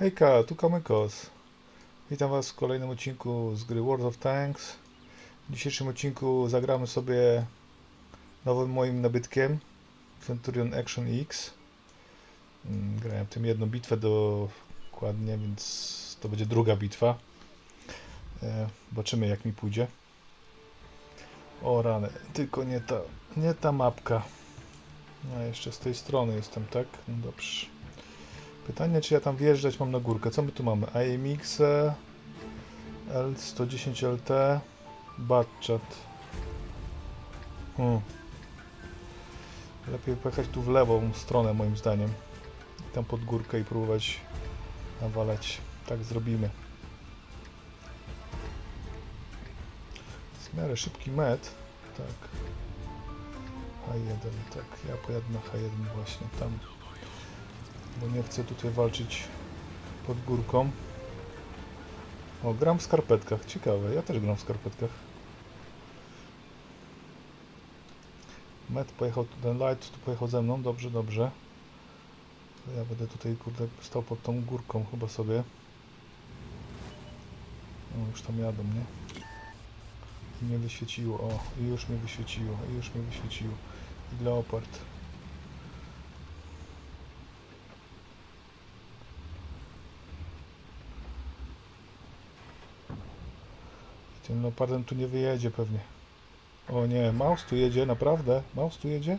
Hejka, tu Kamykos. Witam Was w kolejnym odcinku z gry World of Tanks. W dzisiejszym odcinku zagramy sobie nowym moim nabytkiem Centurion Action X. Mm, Grałem tym jedną bitwę dokładnie, więc to będzie druga bitwa. E, Zobaczymy jak mi pójdzie. O rany, tylko nie ta, nie ta mapka. A jeszcze z tej strony jestem, tak? No dobrze. Pytanie, czy ja tam wjeżdżać mam na górkę. Co my tu mamy? AMX, L110 LT, Batchat. Hmm. Lepiej pojechać tu w lewą stronę moim zdaniem. I tam pod górkę i próbować nawalać. Tak zrobimy. W miarę szybki met. Tak. H1, tak. Ja pojadę na H1 właśnie tam bo nie chcę tutaj walczyć pod górką. O, gram w skarpetkach, ciekawe, ja też gram w skarpetkach. Met pojechał, ten light tu pojechał ze mną, dobrze, dobrze. To ja będę tutaj, kurde, stał pod tą górką chyba sobie. O, już tam jadą, nie? I mnie wyświeciło, o, i już mnie wyświeciło, i już mnie wyświeciło. I leopard. Tym leopardem tu nie wyjedzie pewnie. O nie, Maus tu jedzie, naprawdę? Maus tu jedzie?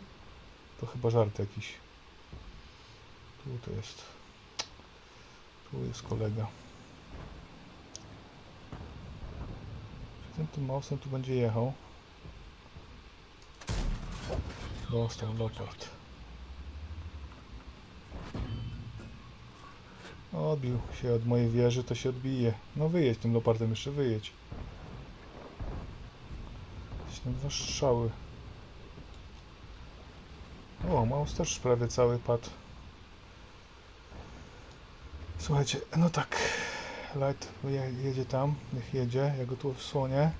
To chyba żart jakiś. Tu to jest. Tu jest kolega. Czy ten tym Mausem tu będzie jechał? Dostał leopard. Odbił się od mojej wieży, to się odbije. No wyjedź tym leopardem, jeszcze wyjedź. Na dwa strzały. O, Maus też prawie cały padł. Słuchajcie, no tak. Light je, jedzie tam, niech jedzie, ja go tu wsłonię.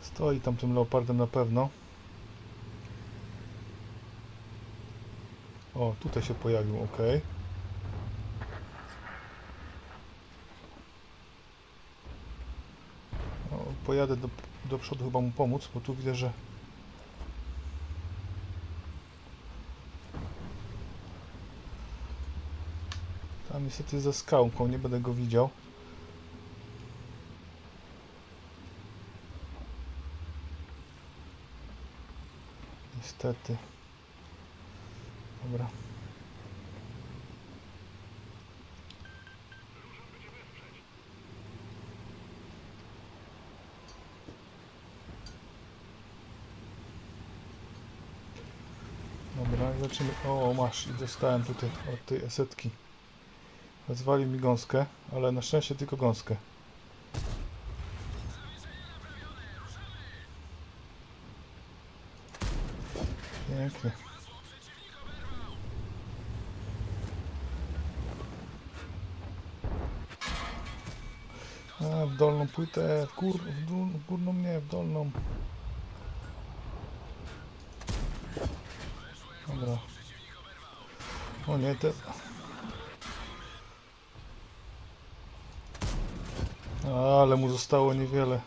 Stoi tam tym leopardem na pewno. O, tutaj się pojawił, ok. O, pojadę do, do przodu chyba mu pomóc, bo tu widzę, że tam niestety za skałką, nie będę go widział. Niestety. Dobra. Dobra, zobaczymy. O, masz, dostałem tutaj od tej esetki. Rozwalił mi gąskę, ale na szczęście tylko gąskę. Pięknie. A, w dolną płytę, w, gór, w, dół, w górną nie, w dolną. Dobra. O nie, te... Ale mu zostało niewiele.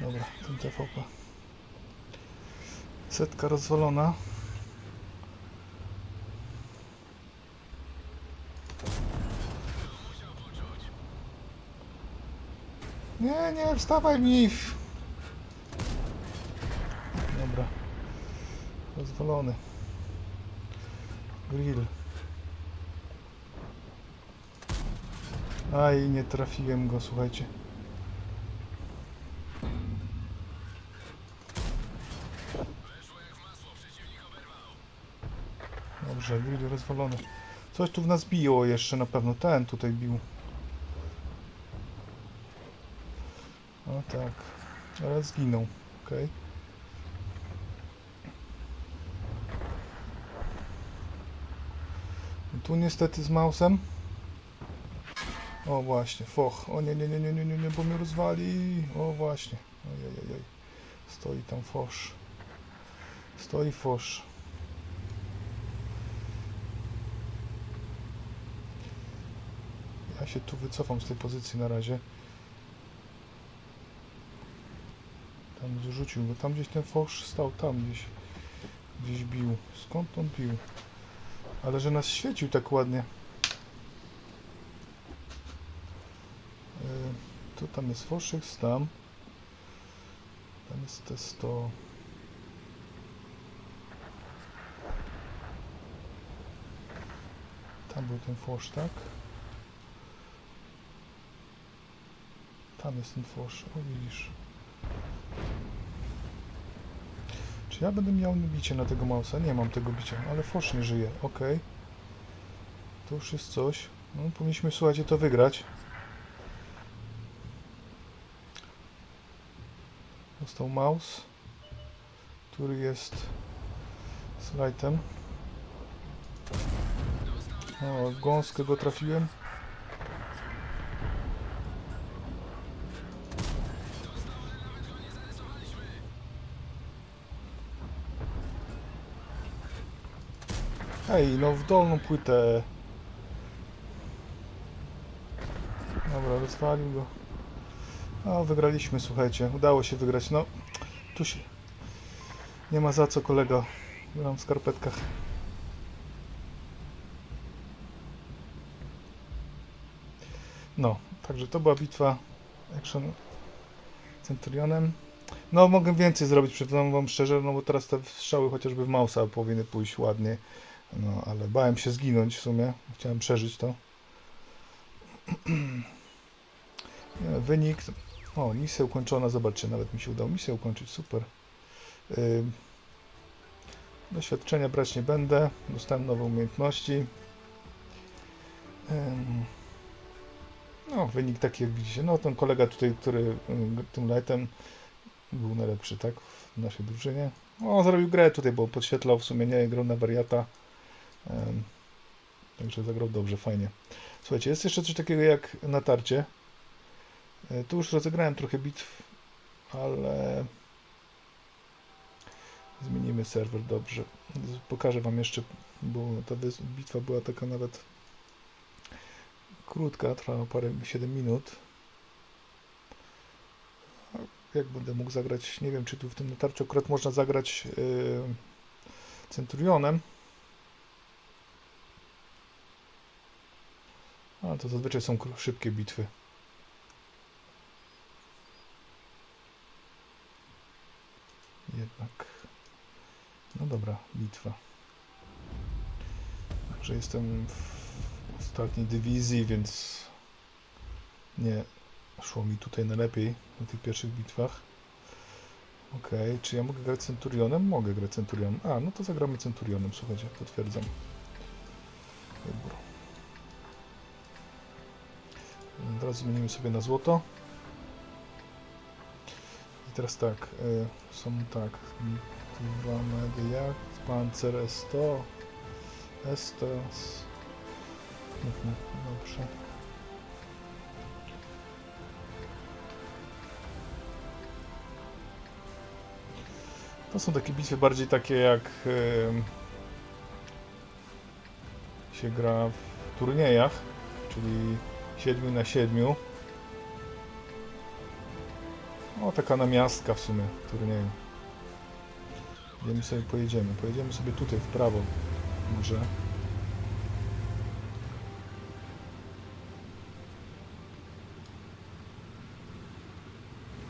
Dobra, ten TVP. Setka rozwalona. Nie, nie, wstawaj mi! Dobra. Rozwalony. Grill. Aj, nie trafiłem go, słuchajcie. Dobrze, grill rozwalony. Coś tu w nas biło jeszcze na pewno. Ten tutaj bił. O tak. Ale zginął. Okej. Tu niestety z mausem. O właśnie, foch. O nie, nie, nie, nie, nie, nie, nie bo mnie rozwali. O właśnie. Ojej, Stoi tam fosz. Stoi fosz. Ja się tu wycofam z tej pozycji na razie. Tam zrzucił go. Tam gdzieś ten fosz stał, tam gdzieś. Gdzieś bił. Skąd on bił? Ale że nas świecił tak ładnie. Yy, tu tam jest foszyk, tam. Tam jest te 100. Tam był ten fosz, tak? Tam jest ten fosz, o widzisz. Ja będę miał bicie na tego mausa? Nie mam tego bicia, ale fosz nie żyje, ok. To już jest coś. No, powinniśmy, słuchajcie, to wygrać. Został mouse, który jest slajtem. O, w gąskę go trafiłem. Ej, no w dolną płytę. Dobra, rozwalił go. No, wygraliśmy, słuchajcie. Udało się wygrać. No, tu się... Nie ma za co, kolego. Gram w skarpetkach. No, także to była bitwa Action Centurionem. No, mogę więcej zrobić, przyznam wam szczerze, no bo teraz te strzały chociażby w Mausa powinny pójść ładnie. No, ale bałem się zginąć w sumie. Chciałem przeżyć to. Wynik. O, misja ukończona. Zobaczcie, nawet mi się udało misję ukończyć. Super. Doświadczenia brać nie będę. Dostałem nowe umiejętności. No, wynik taki jak widzicie. No, ten kolega tutaj, który tym lightem był najlepszy, tak? W naszej drużynie. O, zrobił grę tutaj, bo podświetlał w sumie, nie? Grał na wariata. Także zagrał dobrze, fajnie. Słuchajcie, jest jeszcze coś takiego jak natarcie. E, Tu już rozegrałem trochę bitw, ale zmienimy serwer dobrze. Pokażę Wam jeszcze, bo ta bitwa była taka nawet krótka, trwała parę 7 minut. Jak będę mógł zagrać, nie wiem czy tu w tym natarciu akurat można zagrać yy, Centurionem. A to zazwyczaj są szybkie bitwy. Jednak. No dobra, bitwa. Także jestem w ostatniej dywizji, więc nie szło mi tutaj najlepiej na tych pierwszych bitwach. Okej, czy ja mogę grać Centurionem? Mogę grać Centurionem. A, no to zagramy Centurionem, słuchajcie, potwierdzam. Teraz zmienimy sobie na złoto. I teraz tak, y, są tak, dwa media, pancer S100, S100, S... Dobrze. To są takie bitwy bardziej takie jak y, się gra w turniejach, czyli 7 na 7. O, taka namiastka w sumie turnieju. Gdzie my sobie pojedziemy? Pojedziemy sobie tutaj w prawo górze.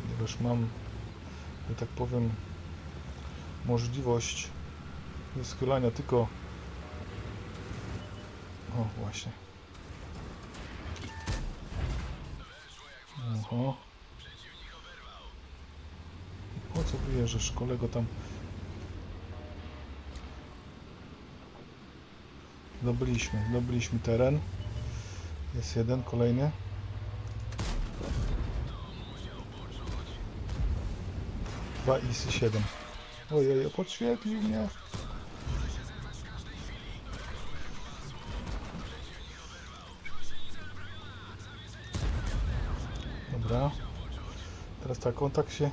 Ponieważ mam, że tak powiem, możliwość wyschylania tylko... O, właśnie. Oho. Po co wyjeżdżasz, kolego tam? Zdobyliśmy, zdobyliśmy teren. Jest jeden, kolejny. Dwa ISy 7. Ojej, podświetlił mnie. Teraz tak, kontakt się...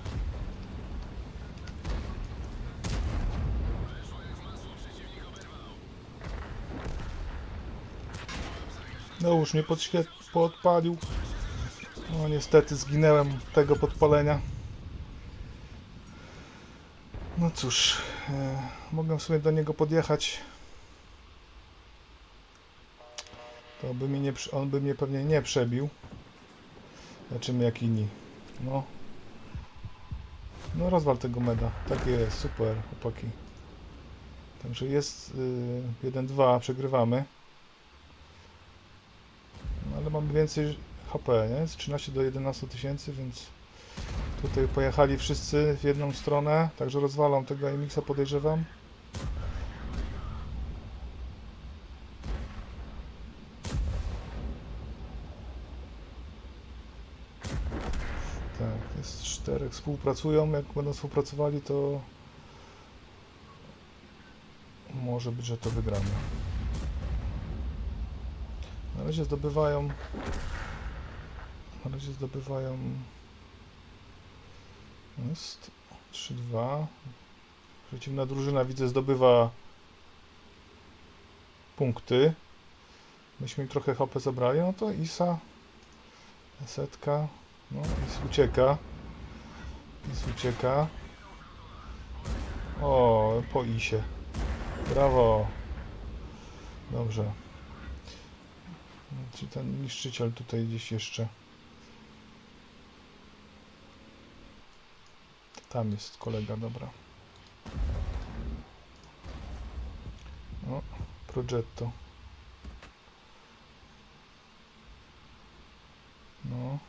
No już mnie podświet... podpalił. No niestety zginęłem tego podpalenia. No cóż, e, mogę sobie do niego podjechać. To by mnie nie, on by mnie pewnie nie przebił. Znaczy my jak inni. No, no rozwal tego meda. Tak jest, super, chłopaki. Także jest y, 1-2, przegrywamy. No, ale mamy więcej HP, nie? Z 13 do 11 tysięcy, więc tutaj pojechali wszyscy w jedną stronę, także rozwalam tego MX-a, podejrzewam. Tak, jest czterech, współpracują, jak będą współpracowali, to może być, że to wygramy. Na razie zdobywają. Na razie zdobywają. Jest 3-2. Przeciwna drużyna widzę zdobywa punkty. Myśmy im trochę HP zabrali. No to Isa. Setka. No, Is ucieka. Is ucieka. O, po Isie. Brawo. Dobrze. Czy ten niszczyciel tutaj gdzieś jeszcze? Tam jest kolega, dobra. O, Progetto. No.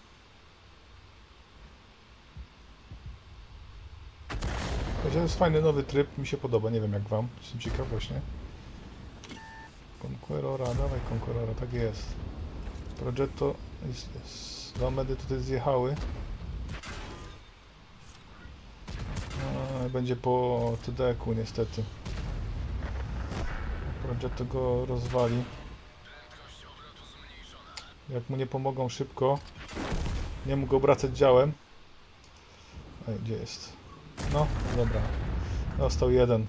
To jest fajny nowy tryb, mi się podoba, nie wiem jak wam, jestem ciekaw właśnie. Conquerora, dawaj Conquerora, tak jest. Progetto, jest, jest, dwa medy tutaj zjechały. No, będzie po TDK-u niestety. Progetto go rozwali. Jak mu nie pomogą szybko, nie mógł go obracać działem. Ej, gdzie jest? No, dobra. Dostał jeden.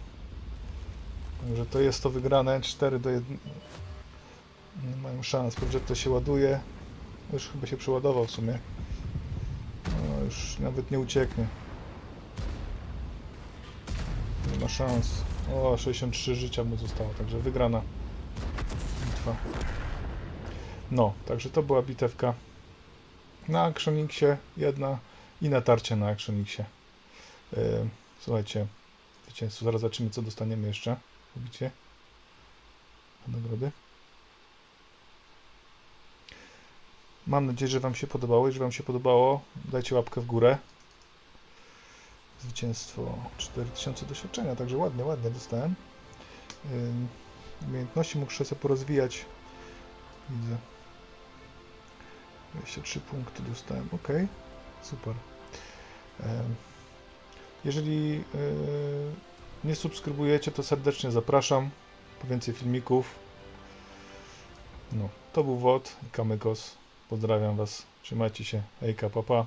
Także to jest to wygrane 4 do 1. Nie mają szans. Progetto się ładuje. Już chyba się przeładował w sumie. No, już nawet nie ucieknie. Nie ma szans. O, 63 życia mu zostało, także wygrana bitwa. No, także to była bitewka na Actionixie jedna i natarcie na Actionixie. Yy, słuchajcie, zwycięzców, zaraz zobaczymy co dostaniemy jeszcze. Widzicie? Nagrody. Mam nadzieję, że Wam się podobało. Jeżeli Wam się podobało, dajcie łapkę w górę. Zwycięstwo 4000 doświadczenia, także ładnie, ładnie dostałem. Ym, Umiejętności muszę sobie porozwijać. Widzę. 23 punkty dostałem. Ok, super. Jeżeli yy, nie subskrybujecie, to serdecznie zapraszam po więcej filmików. No, to był WOD i Kamykos. Pozdrawiam Was. Trzymajcie się. Hejka, papa.